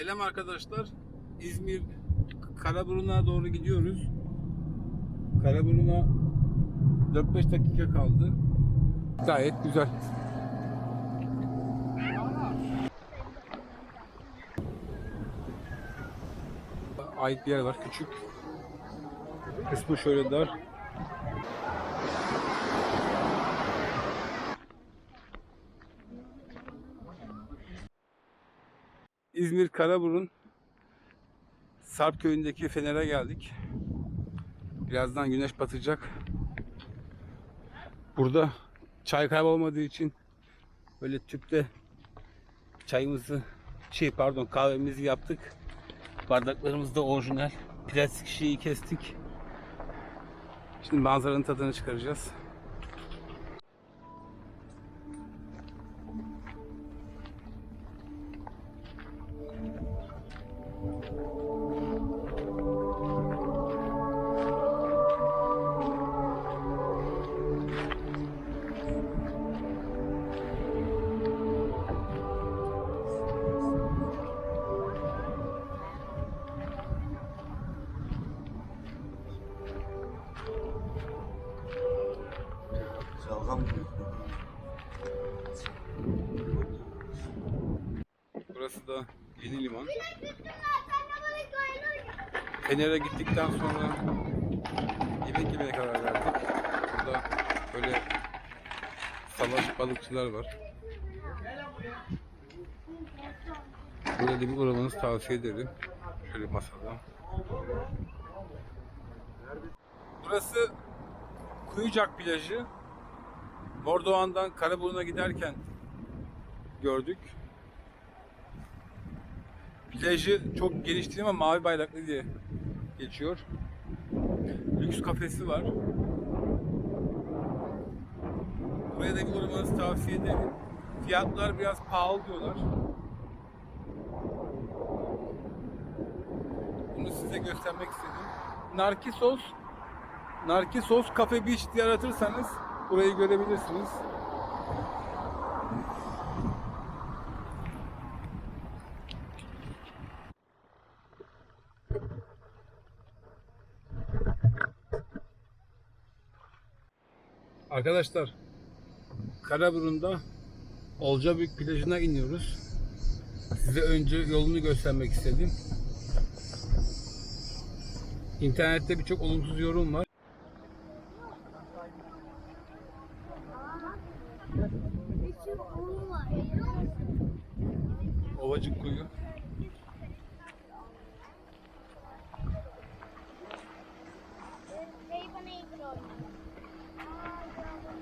Selam arkadaşlar. İzmir Karaburun'a doğru gidiyoruz. Karaburun'a 4-5 dakika kaldı. Gayet güzel. Ait bir yer var küçük. Kısmı şöyle dar. İzmir Karaburun Sarp köyündeki Fener'e geldik. Birazdan güneş batacak. Burada çay kaybolmadığı için böyle tüpte çayımızı şey pardon kahvemizi yaptık. Bardaklarımız da orijinal. Plastik şişeyi kestik. Şimdi manzaranın tadını çıkaracağız. Burası da yeni liman. Fener'e gittikten sonra yemek yemeye karar verdik. Burada böyle salaş balıkçılar var. Burada da bir uğramanızı tavsiye ederim. Şöyle masada. Burası Kuyucak plajı. Mordoğan'dan Karaburun'a giderken gördük. Plajı çok geniş değil ama mavi bayraklı diye geçiyor. Lüks kafesi var. Buraya da uğramanızı tavsiye ederim. Fiyatlar biraz pahalı diyorlar. Bunu size göstermek istedim. Narkisos Narkisos Cafe Beach diye aratırsanız burayı görebilirsiniz. Arkadaşlar Karaburun'da Olcabük plajına iniyoruz. Size önce yolunu göstermek istedim. İnternette birçok olumsuz yorum var. Ovacık kuyu.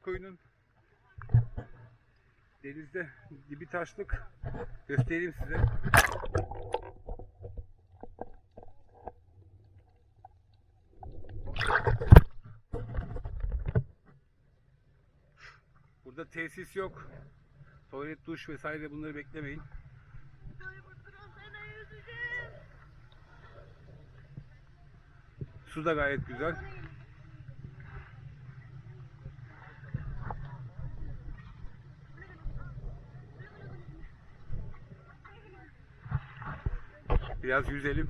Ovacık koyunun denizde dibi taşlık göstereyim size. Burada tesis yok. Tuvalet, duş vesaire bunları beklemeyin. Su da gayet güzel. Biraz yüzelim.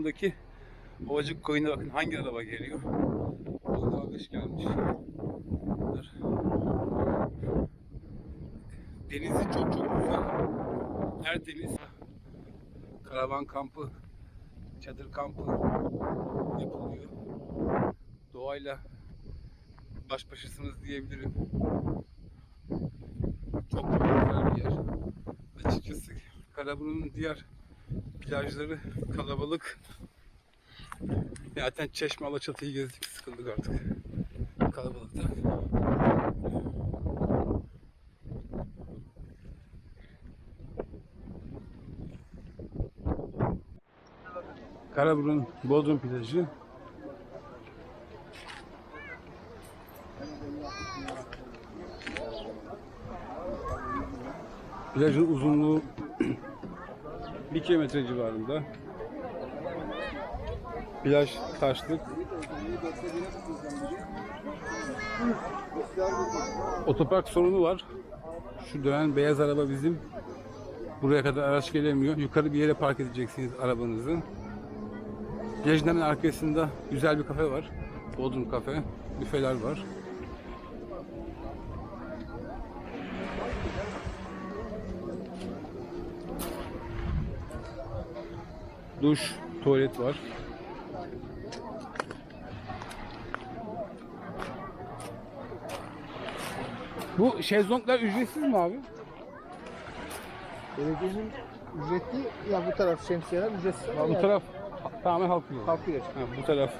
Karaburun'daki Ovacık koyuna bakın hangi araba geliyor. O dalgıç gelmiş. Denizi çok çok güzel. Tertemiz. Karavan kampı, çadır kampı yapılıyor. Doğayla baş başasınız diyebilirim. Çok çok güzel bir yer. Açıkçası Karaburun'un diğer plajları kalabalık. Zaten Çeşme Alaçatı'yı gezdik sıkıldık artık. Kalabalıktan. Karaburun Bodrum plajı. Plajın uzunluğu 1 kilometre civarında. Plaj taşlık. Otopark sorunu var. Şu dönen beyaz araba bizim. Buraya kadar araç gelemiyor. Yukarı bir yere park edeceksiniz arabanızı. Plajın arkasında güzel bir kafe var. Bodrum kafe. Büfeler var. Duş, tuvalet var. Bu şezlonglar ücretsiz mi abi? Belediyenin ücretli ya bu taraf şemsiyeler ücretsiz. Bu taraf tamamen halk yolu. Halkı geç. Ha, bu taraf.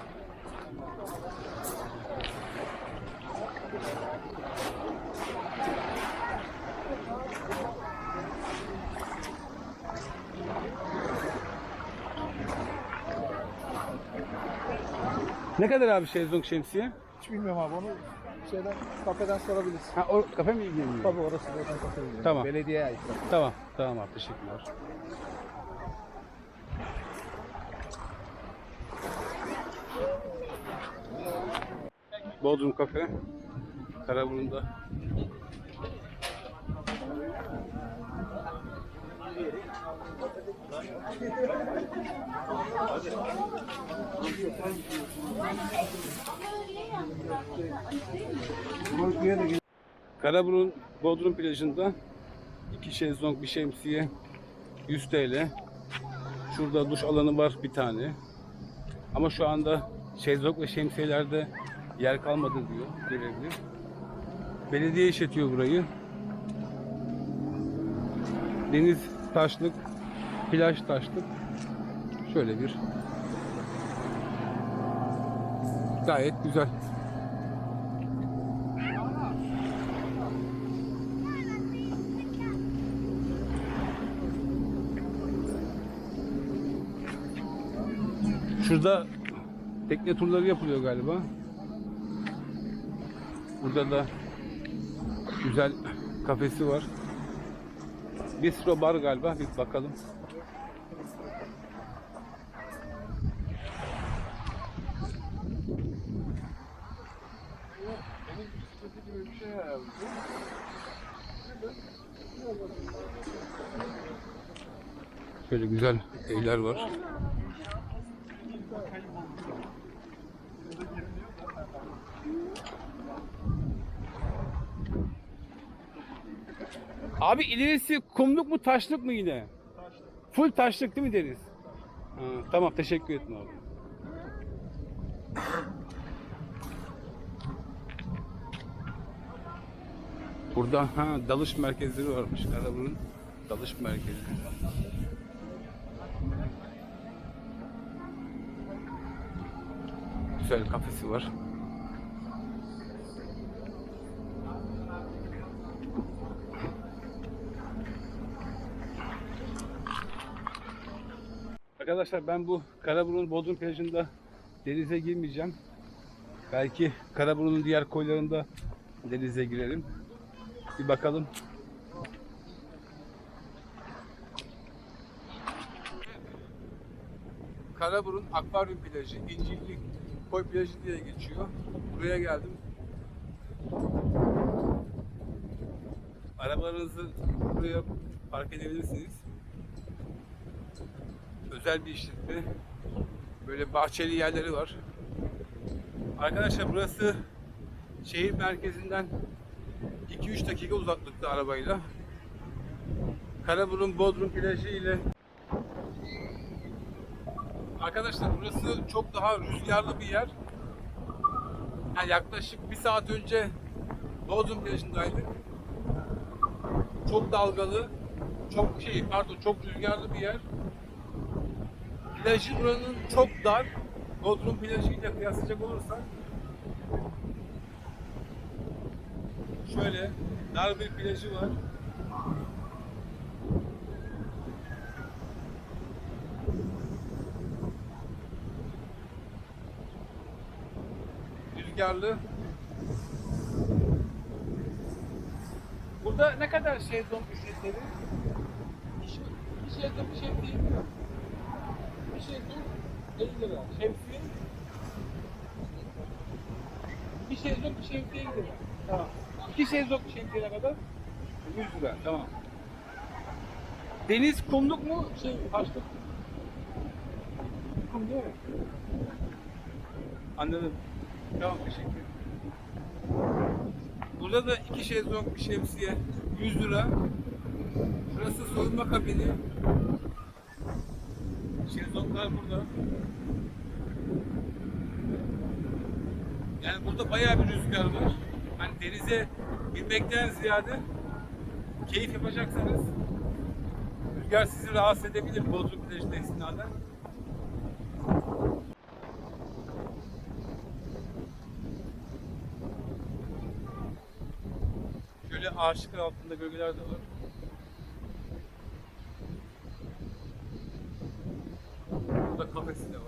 Ne kadar abi şezlong şemsiye? Hiç bilmiyorum abi onu şeyden kafeden sorabilirsin. Ha o kafe mi ilgileniyor? Tabii orası zaten kafe bilmiyorum. Tamam. Belediyeye ait. Tamam, tamam abi teşekkürler. Bodrum Kafe, Karaburun'da. Karaburun Bodrum plajında iki şezlong bir şemsiye 100 TL. Şurada duş alanı var bir tane. Ama şu anda şezlong ve şemsiyelerde yer kalmadı diyor görevli. Belediye işletiyor burayı. Deniz taşlık, plaj taşlık. Şöyle bir gayet güzel. Şurada tekne turları yapılıyor galiba. Burada da güzel kafesi var. Bistro bar galiba. Bir bakalım. Şöyle güzel evler var. Abi ilerisi kumluk mu taşlık mı yine? Full taşlık değil mi deniz? Ha, tamam teşekkür ederim abi. Burada ha dalış merkezleri varmış. Karaburun dalış merkezi. Güzel kafesi var. Arkadaşlar ben bu Karaburun Bodrum plajında denize girmeyeceğim. Belki Karaburun'un diğer koylarında denize girelim. Bir bakalım. Karaburun Akvaryum plajı, İncirli Koy plajı diye geçiyor. Buraya geldim. Arabalarınızı buraya park edebilirsiniz. özel bir işletme. Böyle bahçeli yerleri var. Arkadaşlar burası şehir merkezinden 2-3 dakika uzaklıkta arabayla. Karaburun Bodrum plajı ile Arkadaşlar burası çok daha rüzgarlı bir yer. Yani yaklaşık bir saat önce Bodrum plajındaydık. Çok dalgalı, çok şey pardon çok rüzgarlı bir yer. Plajı buranın çok dar. Bodrum plajı ile kıyaslayacak olursak şöyle dar bir plajı var. Rüzgarlı. Burada ne kadar şezlong ücretleri? Bir şezlong bir şey değil mi? Bir şezlong 50 lira. Şemsiye bir şezlong bir şemsiye 50 lira. Tamam. İki şezlong bir şemsiye ne kadar? 100 lira. Tamam. Deniz kumluk mu? Şey, taşlık. Kum değil mi? Anladım. Tamam teşekkür. Burada da iki şezlong bir şemsiye 100 lira. Burası soyunma kabini. Şezlonglar burada. Yani burada bayağı bir rüzgar var. Hani denize girmekten ziyade keyif yapacaksanız rüzgar sizi rahatsız edebilir Bodrum plajında istinaden. Şöyle ağaçlıklar altında gölgeler de var. Burada kafesi de.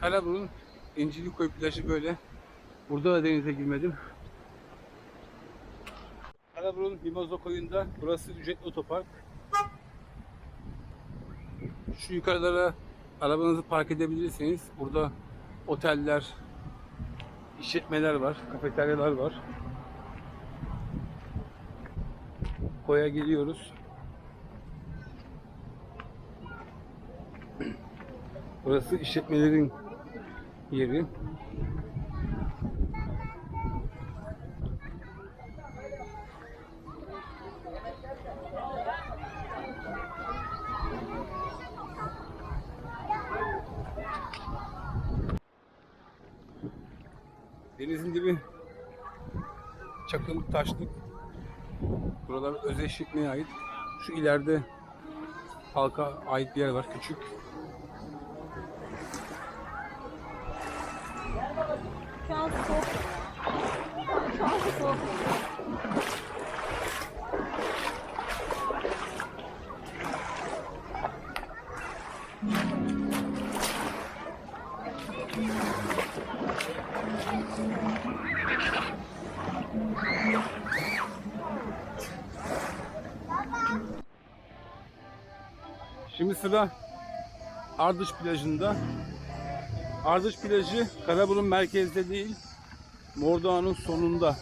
Karaburun İncirlikoy plajı böyle. Burada da denize girmedim. Karaburun Mimoza koyunda burası ücretli otopark. Şu yukarılara arabanızı park edebilirsiniz. Burada oteller, işletmeler var, kafeteryalar var. Koya geliyoruz. Burası işletmelerin yeri. Denizin dibi çakıl, taşlık. Buralar özel işletmeye ait. Şu ileride halka ait bir yer var küçük. Şimdi sıra Ardış plajında. Ardış plajı Karaburun merkezde değil, Mordoğan'ın sonunda.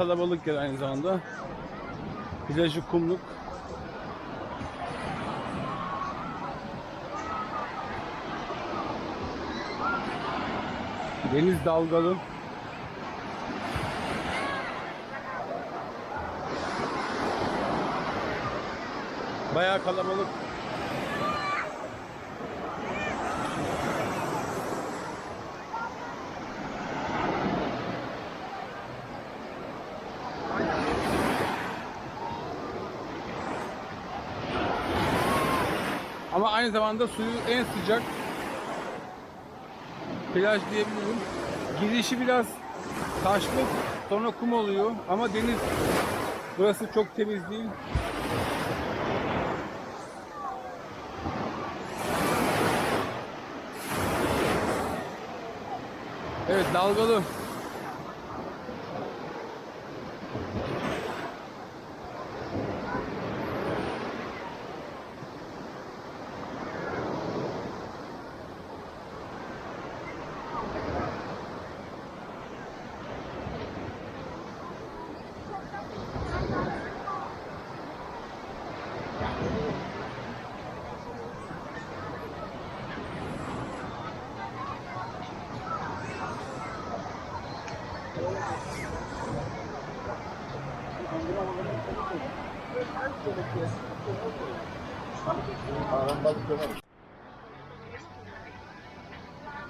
Kalabalık yer aynı zamanda. Plajı kumluk. Deniz dalgalı. Bayağı kalabalık. Aynı zamanda suyu en sıcak plaj diyebilirim. Girişi biraz taşlık, sonra kum oluyor ama deniz burası çok temiz değil. Evet dalgalı.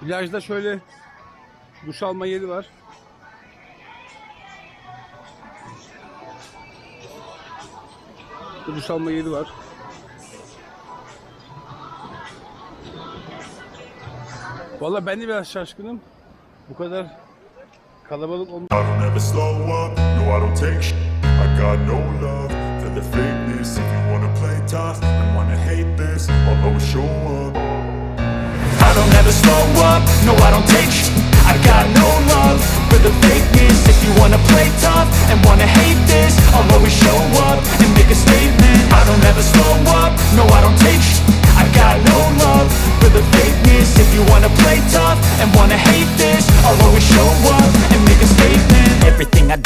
Plajda şöyle duş alma yeri var. Duş alma yeri var. Vallahi ben de biraz şaşkınım. Bu kadar kalabalık olmuş. For the fakeness If you wanna play tough and wanna hate this I'll always show up. I don't ever slow up, no I don't take sh- I got no love for the fakeness. If you wanna play tough and wanna hate this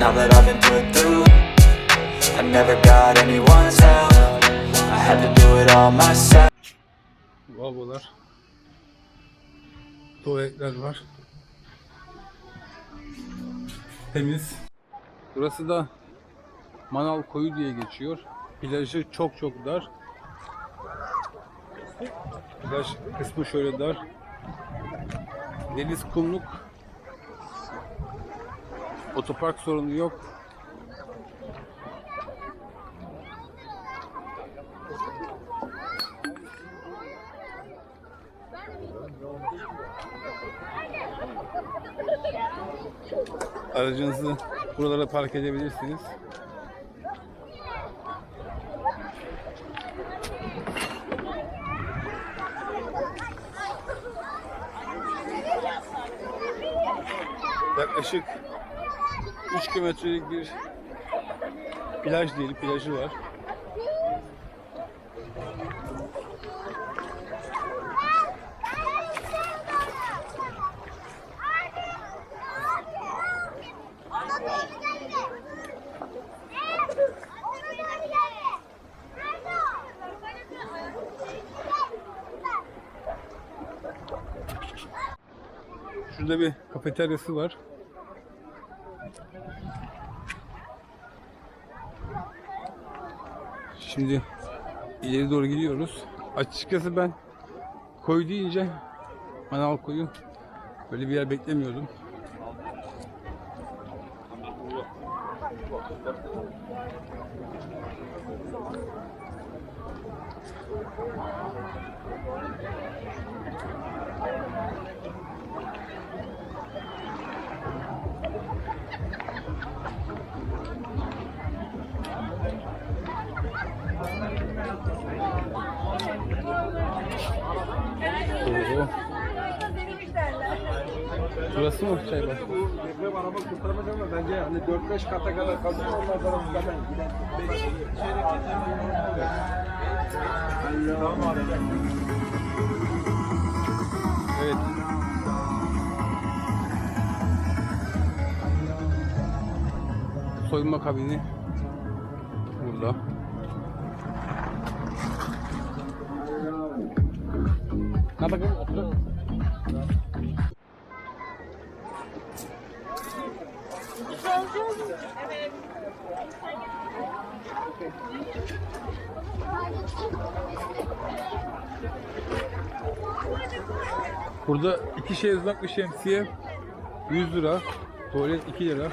now that I've been put through I never got anyone's help I had to do it all myself Lavabolar. Tuvaletler var. Temiz. Burası da Manal Koyu diye geçiyor. Plajı çok çok dar. Plaj kısmı şöyle dar. Deniz kumluk. Otopark sorunu yok. Aracınızı buralara park edebilirsiniz. Yaklaşık 3 kilometrelik bir plaj değil, plajı var. Şurada bir kafeteryası var. Şimdi ileri doğru gidiyoruz. Açıkçası ben koy deyince manal koyu böyle bir yer beklemiyordum. Burası mı çay bahçesi? Deprem araba kurtarmaz ama bence hani 4-5 kata kadar kalır ondan sonra zaten gider. Evet. Soyunma kabini Burada iki şezlong bir şemsiye 100 lira. Tuvalet 2 lira.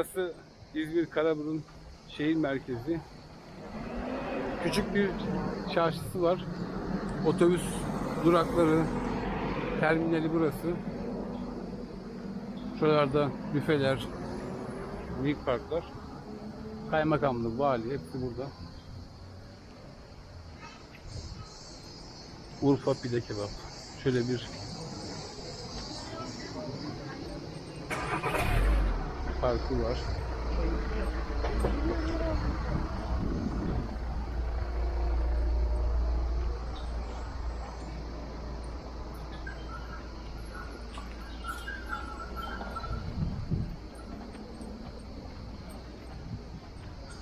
Burası İzmir Karaburun şehir merkezi. Küçük bir çarşısı var. Otobüs durakları, terminali burası. Şuralarda büfeler, büyük parklar. Kaymakamlık, vali hepsi burada. Urfa pide kebap. Şöyle bir parkı var.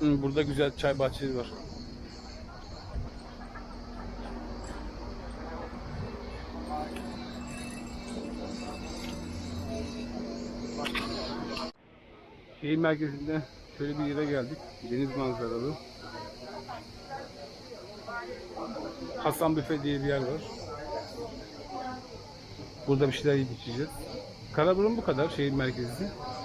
Burada güzel çay bahçeleri var. Şehir merkezinde şöyle bir yere geldik. Deniz manzaralı. Hasan Büfe diye bir yer var. Burada bir şeyler yiyip içeceğiz. Karaburun bu kadar şehir merkezi.